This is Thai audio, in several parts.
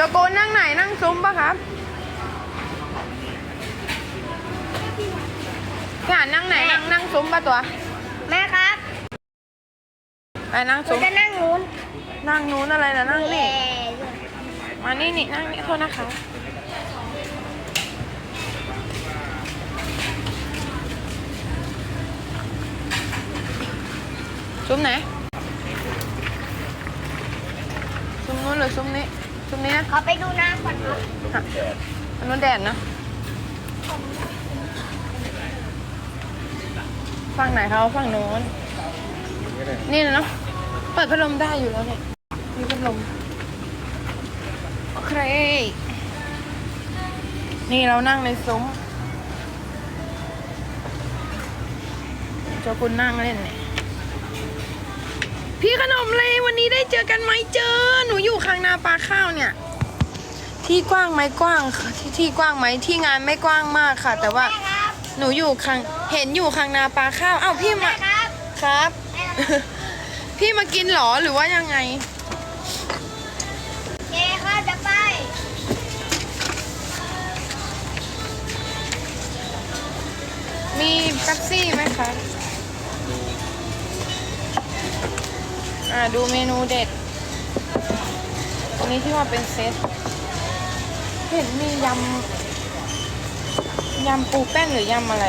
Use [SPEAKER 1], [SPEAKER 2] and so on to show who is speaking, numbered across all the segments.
[SPEAKER 1] โจโกนั่งไหนนั่งซุ้มปะครับพี่อ่านนั่งไหนนั่งนั่งซุ้มปะตัว
[SPEAKER 2] แม่ครับ
[SPEAKER 1] ไปนั่ง
[SPEAKER 2] หนู
[SPEAKER 1] ซุ้ม
[SPEAKER 2] จะนั่งนู้น
[SPEAKER 1] นั่งนู้นอะไรนะนั่งนี่
[SPEAKER 2] แย่
[SPEAKER 1] มานี่นี่นั่งนี่โทษนะคะ ซุ้มไหน ซุ้มนู้นหรือซุ้มนี้ ซุ้มนี้นะ
[SPEAKER 2] ขอไปดูน้ำก่อนครับ
[SPEAKER 1] อะอันนู้นแดดนะฝั่งไหนเขาฝั่งโน้น นี่นะเนาะ เปิดพัดลมได้อยู่แล้วเนี่ยมีพัดลม โอเค นี่เรานั่งในซุ้มเจ้าคุณนั่งเล่นเนี่ย พี่ขนมเลยวันนี้ได้เจอกันไหมเจอ หนูอยู่ข้างนาปลาข้าวเนี่ย ที่กว้างไหมกว้างค่ะที่ที่กว้างไหมที่งานไม่กว้างมากค่ะ แต่ว่า
[SPEAKER 2] แม่ครับ
[SPEAKER 1] หนูอยู่ข้างเห็นอยู่ข้างนาปลาข้าวเอ้าพี่
[SPEAKER 2] แม่
[SPEAKER 1] มา
[SPEAKER 2] ครับ
[SPEAKER 1] ครับ
[SPEAKER 2] แม่ครับ
[SPEAKER 1] พี่มากินเหรอหรือว่ายังไง
[SPEAKER 2] เจ๊ข้าจะไป
[SPEAKER 1] มีเป๊ปซี่ไหมคะ อ่าดูเมนูเด็ด อันนี้ที่ว่าเป็นเซต เห็นมียำ ยำปูแป้นหรือยำอะไร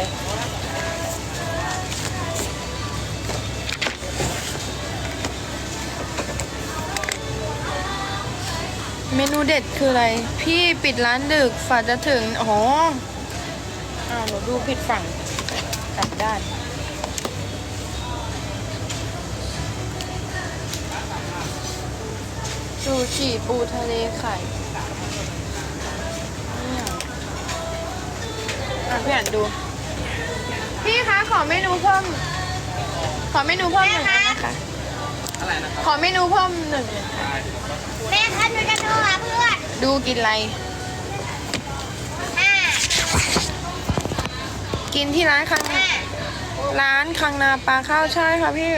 [SPEAKER 1] เมนูเด็ดคืออะไร พี่ปิดร้านดึกฝาจะถึงอ๋ออ้าวหนูดูผิดฝั่งกลับด้าน ซูชิปูทะเลไข่เนี่ยอะพี่อ่านดู พี่คะขอเมนูเพิ่ม ขอเมนูเพิ่มหนึ่งอันนะคะ
[SPEAKER 3] อะไรนะครับ
[SPEAKER 1] ขอเมนูเพิ่มหนึ่ง
[SPEAKER 2] แม่ครับหนูจะโทรหาเพื่อน
[SPEAKER 1] ดูกินอะไร
[SPEAKER 2] ห้า
[SPEAKER 1] กินที่ร้านคัง
[SPEAKER 2] ห้า
[SPEAKER 1] ร้านคังนาปลาข้าวใช่ค่ะพี่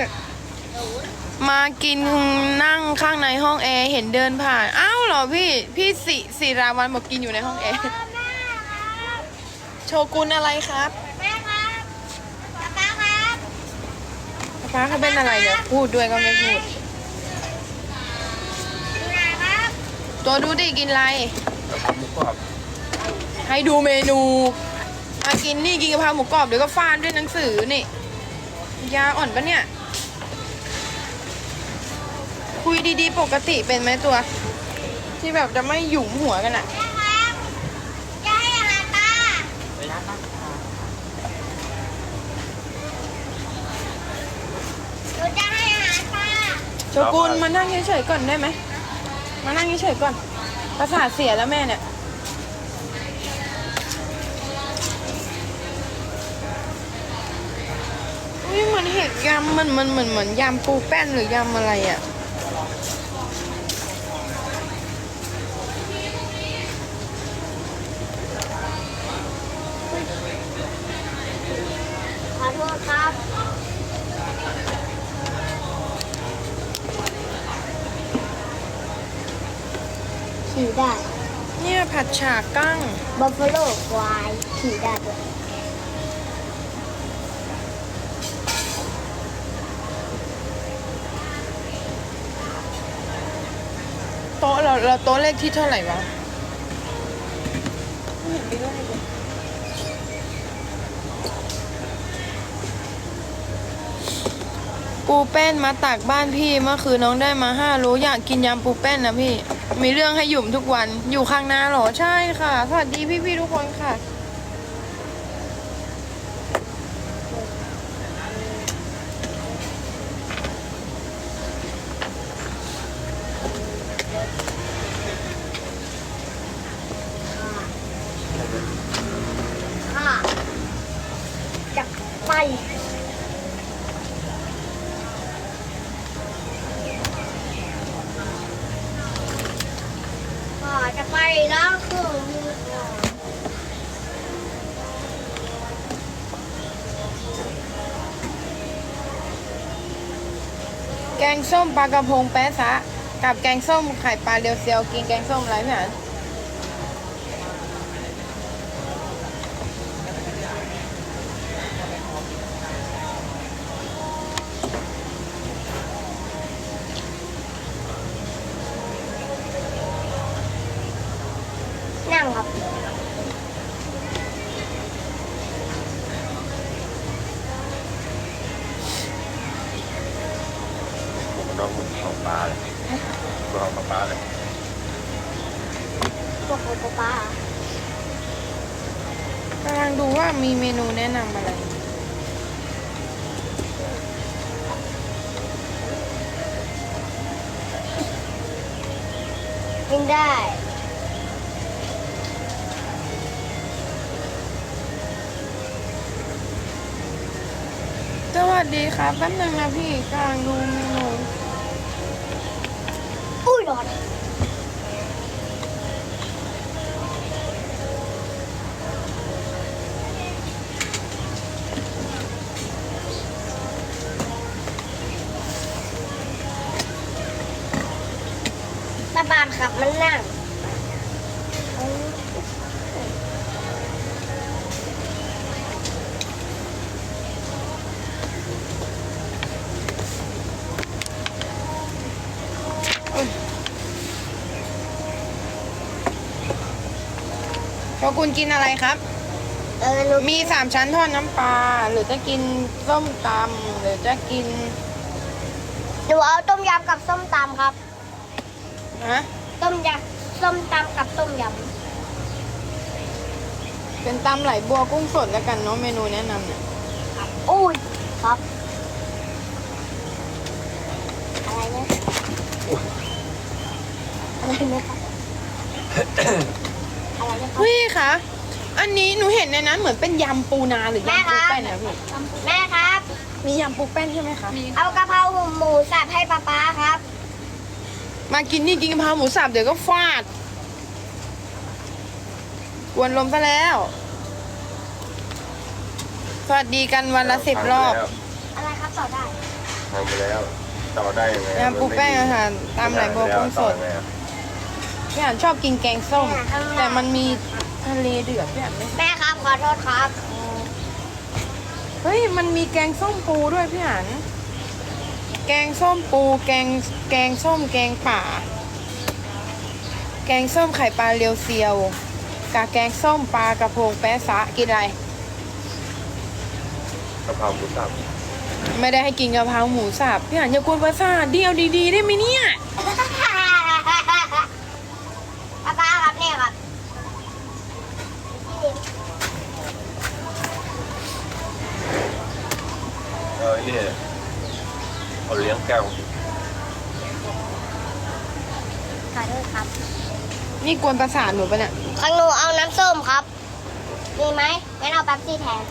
[SPEAKER 1] มากินนั่งข้างในห้องแอร์เห็นเดินผ่าน อ้าวเหรอพี่ พี่สิสิราวันบอกกินอยู่ในห้องแอร์
[SPEAKER 2] แม่ครับ
[SPEAKER 1] โชกุนอะไรครับ
[SPEAKER 2] แม่ครับป๊าป๊าครับ
[SPEAKER 1] ป้าเขาเป็นอะไรเดี๋ยวพูดด้วยก็ไม่พูด
[SPEAKER 2] อยู่ไหนครับ
[SPEAKER 1] ตัวดูดิกินอะไร
[SPEAKER 3] หมูกรอบ
[SPEAKER 1] ให้ดูเมนูมากินนี่กินกะเพราหมูกรอบเดี๋ยวก็ฟาดด้วยหนังสือนี่ ยาอ่อนปะเนี่ย คุยดีๆ ปกติเป็นไหมตัว ที่แบบจะไม่หยุมหัวกันอะ
[SPEAKER 2] แม่ครับจะให้อาหารปลาหนูจะให้อาหารปลา
[SPEAKER 1] โชกุนมานั่งเฉยๆก่อนได้ไหม มานั่งเฉยๆก่อน ประสาทเสียแล้วแม่เนี่ย อุ้ยเหมือนเห็ดยำมันมันเหมือนเหมือนยำปูแป้นหรือยำอะไรอะ่ะ
[SPEAKER 2] ขอโทษครับขี่ได้
[SPEAKER 1] เนี่ยผัด ฉากั้ง
[SPEAKER 2] บัฟฟาโลควายขี่ได้ด้วย
[SPEAKER 1] โต๊ะเราเราโต๊ะเลขที่เท่าไหร่วะไม่เห็นมีเลขเลยปูแป้นมาตากบ้านพี่เมื่อคืนน้องได้มาห้าโลอยากกินยำปูแป้นนะพี่ มีเรื่องให้หยุ่มทุกวัน อยู่ข้างหน้าเหรอ ใช่ค่ะ สวัสดีพี่ๆทุกคนค่ะ
[SPEAKER 2] จะไป แก
[SPEAKER 1] งส้มปลากระพงแป๊ะซะ กับแกงส้มไข่ปลาเรียวเซียวกินแกงส้มอะไรพี่อัน
[SPEAKER 2] นั่งครับ
[SPEAKER 3] ผมน้องมึงของปลาเลยมึงของปลาเลย
[SPEAKER 2] พวกโอปป้ากำ
[SPEAKER 1] ลังดูว่า มีเมนูแนะนำอะไร
[SPEAKER 2] กินได้
[SPEAKER 1] สวัสดีครับแป๊บนึงนะพี่กำลังดูเมนู
[SPEAKER 2] อุ้ยร้อน ตาบานครับมันนั่ง
[SPEAKER 1] พอคุณกินอะไรครับ
[SPEAKER 2] เออหนู
[SPEAKER 1] มีสามชั้นทอดน้ำปลา หรือจะกินส้มตำหรือจะกิน
[SPEAKER 2] หนูเอาต้มยำกับส้มตำครับ
[SPEAKER 1] ฮะ
[SPEAKER 2] ต้มยำส้มตำกับต้มย
[SPEAKER 1] เป็นตำไหลบัวกุ้งสดแล้วกันเนาะเมนูแนะนำเนี่ยำ
[SPEAKER 2] ครับอุ้ยครับ อะไรเนี่ยอะไรเนี่ยครับ อะไรเนี่ยครับ
[SPEAKER 1] พี่คะ อันนี้หนูเห็นในนั้นเหมือนเป็นยำปูนาหรือยำปูแป้นนะพี่
[SPEAKER 2] แม่ครับ
[SPEAKER 1] มียำปูแป้นใช่ไหมคะ
[SPEAKER 2] เอากะเพราหมูสับให้ป๊าป๊าครับ
[SPEAKER 1] มากินนี่กินกะเพราหมูสับเดี๋ยวก็ฟาดกวนลมซะแล้ว สวัสดีกันวันละสิบรอบ
[SPEAKER 2] อะไรครับต่อได้
[SPEAKER 3] ทำไปแล้วต่อได้ยังไง
[SPEAKER 1] ยำปูแป้งอาหารตามไหลบัวกุ้งสด
[SPEAKER 3] ต่อยังไงอะ
[SPEAKER 1] พี่อ่านชอบกินแกงส้ม แต่มันมีทะเลเดือดพี่อ่านไม่
[SPEAKER 2] แม่ครับขอโทษครับ
[SPEAKER 1] เฮ้ย มันมีแกงส้มปูด้วยพี่อ่าน แกงส้มปู แกง แกงส้ม แกงป่า แกงส้มไข่ปลาเรียวเซียวกับแกงส้มปลากระพงแปะซะกินอะไร
[SPEAKER 3] กะเพราหมูสับ
[SPEAKER 1] ไม่ได้ให้กินกะเพราหมูสับพี่อ่านอย่ากวนประสาทเดียวดีๆได้ไหมเนี่ย
[SPEAKER 2] ป๊าป๊าครับเนี่ยครับ
[SPEAKER 3] เออนี่เอาเลี้ยงแก้ว
[SPEAKER 2] ขอโทษครับ
[SPEAKER 1] นี่กวนประสาทหนูปะเนี่ย
[SPEAKER 2] ข้างหนูเอาน้ำส้มครับ มีไหมงั้นเอาแป๊บซี่แทน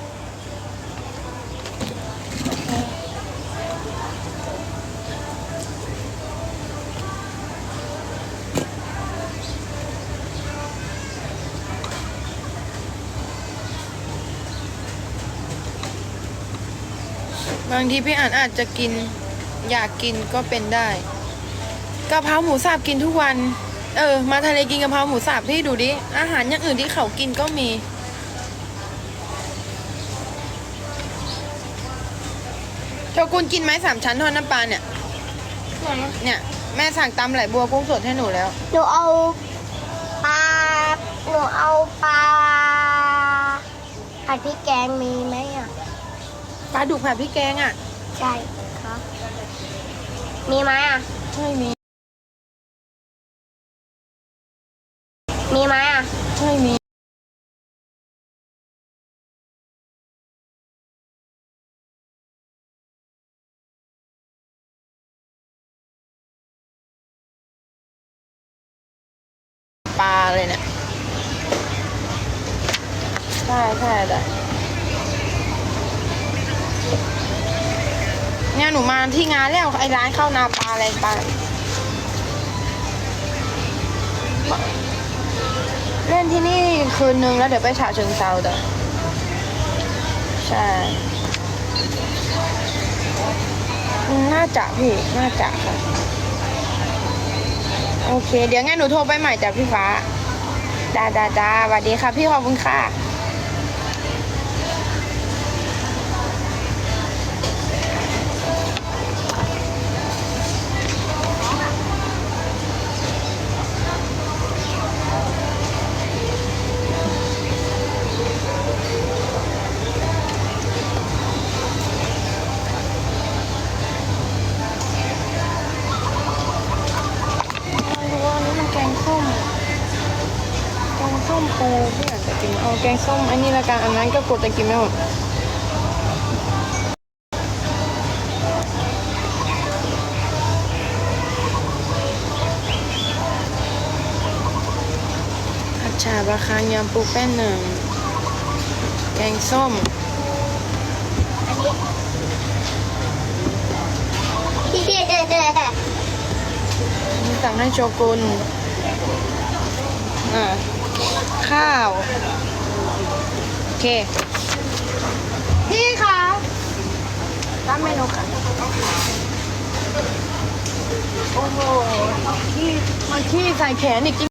[SPEAKER 1] บางทีพี่อ่านอาจจะกิน อยากกินก็เป็นได้กะเพราหมูสับกินทุกวัน เออ มาทะเลกินกะเพราหมูสับพี่ดูดิ อาหารอย่างอื่นที่เขากินก็มีโชกุนกินไหมสามชั้นทอดน้ำปลาเนี่ยเนี่ย แม่สั่งตำไหลบัวกุ้งสดให้หนูแล้ว
[SPEAKER 2] หนูเอาปลา หนูเอาปลาผัดพริกแกงมีไหมอะ
[SPEAKER 1] ปลาดุกผัดพริกแกงอะ
[SPEAKER 2] ใช่ครับ มีไหมอะ
[SPEAKER 1] ไม่มี
[SPEAKER 2] มีไหมอะ
[SPEAKER 1] ไม่มี ปลาเลยเนี่ย ใช่ใช่แต่ หนูมาที่งานแล้วไอ้ร้านข้าวนาปลาอะไรปลาเล่นที่นี่คืนนึงแล้วเดี๋ยวไปฉะเชิงเซาแต่ใช่น่าจะพี่น่าจะค่ะ โอเค เดี๋ยวงั้นหนูโทรไปใหม่จ้ะพี่ฟ้าดาดาดาสวัสดีค่ะ พี่ขอบคุณค่ะ เอาแกงส้มอันนี้ละกันอันนั้นก็กดจะกินไม่หมดผัดฉาบะคางยำปูแป้นหนึ่ง แกงส้ม
[SPEAKER 2] นนี้
[SPEAKER 1] นี่สั่งให้โชกุนอ่า ข้าว โอเค พี่คะตั้งเมนูค่ะ โอ้โหขี้มันขี้ใส่แขนอีก